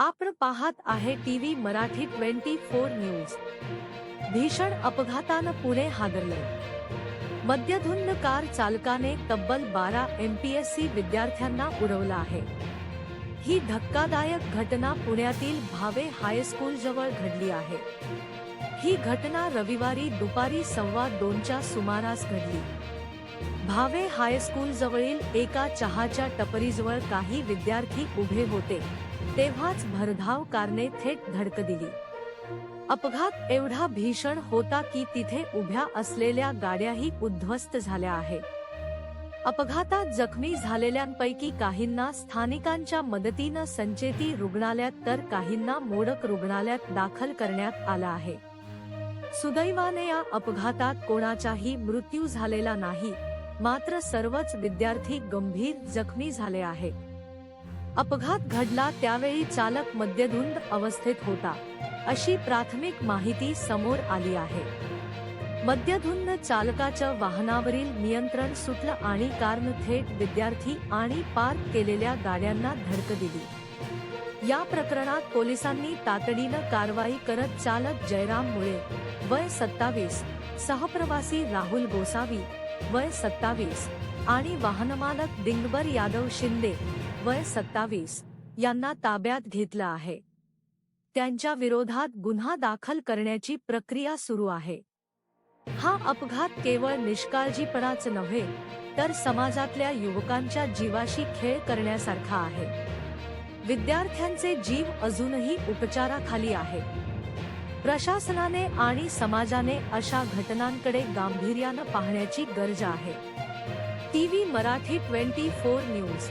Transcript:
आपण पाहत आहे TV Marathi twenty four news. भीषण अपघातानं पुणे हादरले. मद्यधुंद कार चालकाने तब्बल बारा एमपीएससी विद्यार्थ्यांना उडवलं आहे. ही धक्कादायक घटना पुण्यातील भावे हायस्कूल जवळ घडली आहे. ही घटना रविवारी दुपारी सव्वा दोनच्या सुमारास घडली. भावे हायस्कूल जवळील एका चहाच्या टपरीजवळ काही विद्यार्थी उभे होते. तेव्हाच भरधाव कारने थेट धडक दिली. अपघात एवढा भीषण होता की तिथे उभ्या असलेल्या गाड्याही उद्ध्वस्त झाल्या आहेत. अपघातात जखमी झालेल्यांपैकी काहींना स्थानिकांच्या मदतीनं संचेती रुग्णालयात तर काहींना मोडक रुग्णालयात दाखल करण्यात आलं आहे. सुदैवाने या अपघातात कोणाचाही मृत्यू झालेला नाही. मात्र सर्वच विद्यार्थी गंभीर जखमी झाले आहेत अपघात घडला त्यावेळी चालक मद्यधुंद अवस्थेत होता अशी प्राथमिक माहिती समोर आली आहे. मद्यधुंद चालकाच्या वाहनावरील नियंत्रण सुटलं आणि कारनं थेट विद्यार्थी आणि पार्क केलेल्या गाड्यांना धडक दिली. या प्रकरणात पोलिसांनी तातडीनं कारवाई करत चालक जयराम मुळे वय सत्तावीस सहप्रवासी राहुल गोसावी वय सत्तावीस आणि वाहनमालक दिंगबर यादव शिंदे वय सत्तावीस यांना ताब्यात घेतलं आहे. त्यांच्या विरोधात गुन्हा दाखल करण्याची प्रक्रिया सुरू आहे. हा अपघात केवळ निष्काळजीपणाच नव्हे तर समाजातल्या युवकांच्या जीवाशी खेळ करण्यासारखा आहे. विद्यार्थ्यांचे जीव अजूनही उपचाराखाली आहे. प्रशासनाने आणि समाजाने अशा घटनांकडे गांभीर्यानं पाहण्याची गरज आहे. TV Marathi twenty four news.